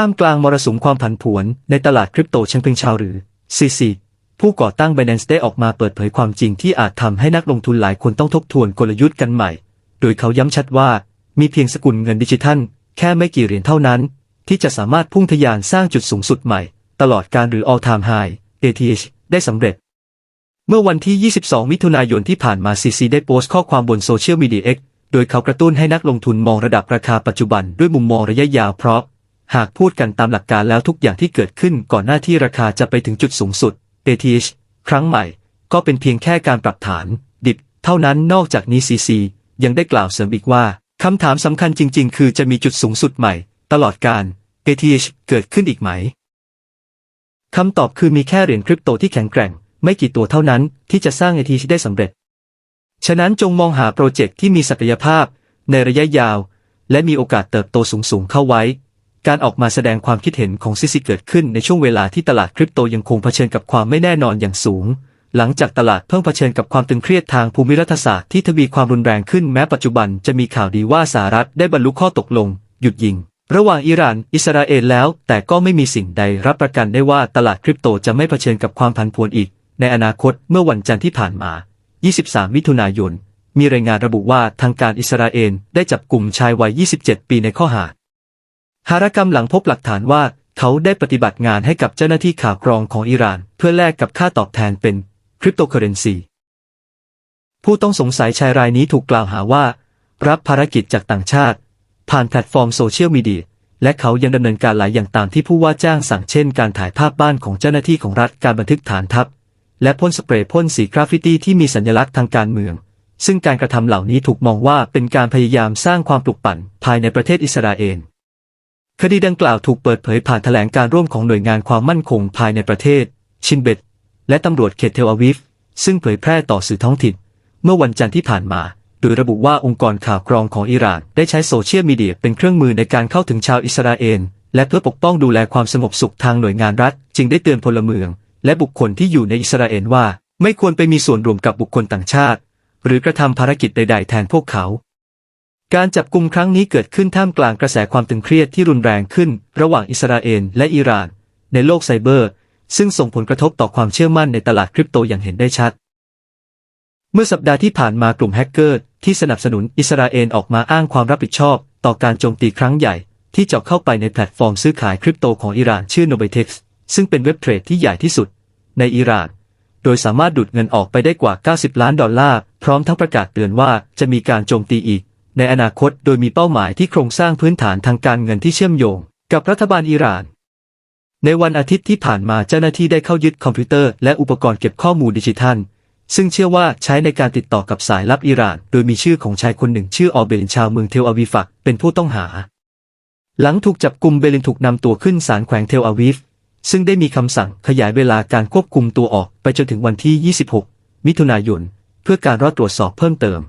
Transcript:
ท่ามกลางมรสุมความผันผวนในตลาดคริปโตเชงเพิงชาวหรือ CC ผู้ก่อตั้ง Binance ได้ออกมาเปิดเผยความจริงที่อาจทำให้นักลงทุนหลายคนต้องทบทวนกลยุทธ์กันใหม่ โดยเขาย้ำชัดว่า มีเพียงสกุลเงินดิจิทัล แค่ไม่กี่เหรียญเท่านั้น ที่จะสามารถพุ่งทะยานสร้างจุดสูงสุดใหม่ ตลอดการหรือ all time high ATH ได้สำเร็จ เมื่อวันที่ 22 มิถุนายนที่ผ่านมา CC ได้โพสต์ข้อความบนโซเชียลมีเดีย X โดยเขากระตุ้นให้นักลงทุนมองระดับราคาปัจจุบันด้วยมุมมองระยะยาวเพราะ หากพูดกันตามหลักการแล้วทุกอย่างที่เกิดขึ้นก่อนหน้าที่ราคาจะไปถึงจุดสูงสุด ATH ครั้งใหม่ ก็เป็นเพียงแค่การปรับฐาน ดิบ เท่านั้นนอกจากนี้ CC ยังได้กล่าวเสริมอีกว่าคำถามสำคัญจริง ๆ คือจะมีจุดสูงสุดใหม่ ตลอดการ ATH เกิดขึ้นอีกไหมคำตอบคือมีแค่เหรียญคริปโตที่แข็งแกร่ง ไม่กี่ตัวเท่านั้นที่จะสร้าง ATH ได้สำเร็จ ฉะนั้นจงมองหาโปรเจกต์ที่มีศักยภาพ ในระยะยาว และมีโอกาสเติบโตสูงๆเข้าไว้ การออกมาแสดงความคิดเห็นของซิซิเกิดขึ้นในช่วงเวลาที่ตลาดคริปโตยังคงเผชิญกับความไม่แน่นอนอย่างสูง หลังจากตลาดเพิ่งเผชิญกับความตึงเครียดทางภูมิรัฐศาสตร์ที่ทวีความรุนแรงขึ้นแม้ปัจจุบันจะมีข่าวดีว่าสหรัฐได้บรรลุข้อตกลง หยุดยิง ระหว่างอิหร่าน อิสราเอลแล้ว แต่ก็ไม่มีสิ่งใดรับประกันได้ว่าตลาดคริปโตจะไม่เผชิญกับความผันผวนอีก ในอนาคตเมื่อวันจันทร์ที่ผ่านมา 23 มิถุนายนมีรายงานระบุว่าทางการอิสราเอลได้จับกลุ่มชายวัย 27 ปีในข้อหา หารกรรมหลังพบหลักฐานว่าเขาได้ปฏิบัติงานให้กับเจ้าหน้าที่ข่าวกรองของอิหร่าน เพื่อแลกกับค่าตอบแทนเป็นคริปโตเคอเรนซีผู้ต้องสงสัยชายรายนี้ถูกกล่าวหาว่า รับภารกิจจากต่างชาติ ผ่านแพลตฟอร์มโซเชียลมีเดียและเขายังดำเนินการหลายอย่างตามที่ผู้ว่าจ้างสั่งเช่น การถ่ายภาพบ้านของเจ้าหน้าที่ของรัฐการบันทึกฐานทัพ และพ่นสเปรย์พ่นสีกราฟฟิตี้ที่มีสัญลักษณ์ทางการเมือง ซึ่งการกระทำเหล่านี้ถูกมองว่าเป็นการพยายามสร้างความปลุกปั่นภายในประเทศอิสราเอล คดีดังกล่าวถูกเปิดเผยผ่านแถลงการร่วมของหน่วยงานความมั่นคงภายในประเทศ ชินเบตและตำรวจเขตเทลอาวิฟ ซึ่งเผยแพร่ต่อสื่อท้องถิ่น เมื่อวันจันทร์ที่ผ่านมา โดยระบุว่าองค์กรข่าวกรองของอิหร่านได้ใช้โซเชียลมีเดียเป็นเครื่องมือในการเข้าถึงชาวอิสราเอลและเพื่อปกป้องดูแลความสงบสุขทางหน่วยงานรัฐ จึงได้เตือนพลเมือง และบุคคลที่อยู่ในอิสราเอลว่า ไม่ควรไปมีส่วนร่วมกับบุคคลต่างชาติ หรือกระทำภารกิจใด ๆ แทนพวกเขา การจับกลุ่มครั้งนี้เกิดขึ้นท่ามกลางกระแสความตึงเครียดที่รุนแรงขึ้น ระหว่างอิสราเอลและอิหร่าน ในโลกไซเบอร์ ซึ่งส่งผลกระทบต่อความเชื่อมั่นในตลาดคริปโตอย่างเห็นได้ชัด เมื่อสัปดาห์ที่ผ่านมากลุ่มแฮกเกอร์ที่สนับสนุนอิสราเอลออกมาอ้างความรับผิดชอบ ต่อการโจมตีครั้งใหญ่ ที่เจาะเข้าไปในแพลตฟอร์มซื้อขายคริปโตของอิหร่านชื่อ Novitex ซึ่งเป็นเว็บเทรดที่ใหญ่ที่สุด ในอิหร่านโดยสามารถดูดเงินออกไปได้กว่า 90 ล้านดอลลาร์ พร้อมทั้งประกาศเตือนว่าจะมีการโจมตีอีก ในอนาคตโดยมีเป้าหมายที่โครงสร้างพื้นฐานทางการเงินที่เชื่อมโยง กับรัฐบาลอิหร่าน ในวันอาทิตย์ที่ผ่านมาเจ้าหน้าที่ได้เข้ายึดคอมพิวเตอร์และอุปกรณ์เก็บข้อมูลดิจิทัล ซึ่งเชื่อว่าใช้ในการติดต่อกับสายลับอิหร่าน โดยมีชื่อของชายคนหนึ่งชื่อออเบลินชาวเมืองเทลอาวีฟักเป็นผู้ต้องหา หลังถูกจับกุมเบลินถูกนำตัวขึ้นศาลแขวงเทลอาวีฟซึ่งได้มีคำสั่งขยายเวลาการควบคุมตัวออกไปจนถึงวันที่ 26 มิถุนายน เพื่อการรอตรวจสอบเพิ่มเติม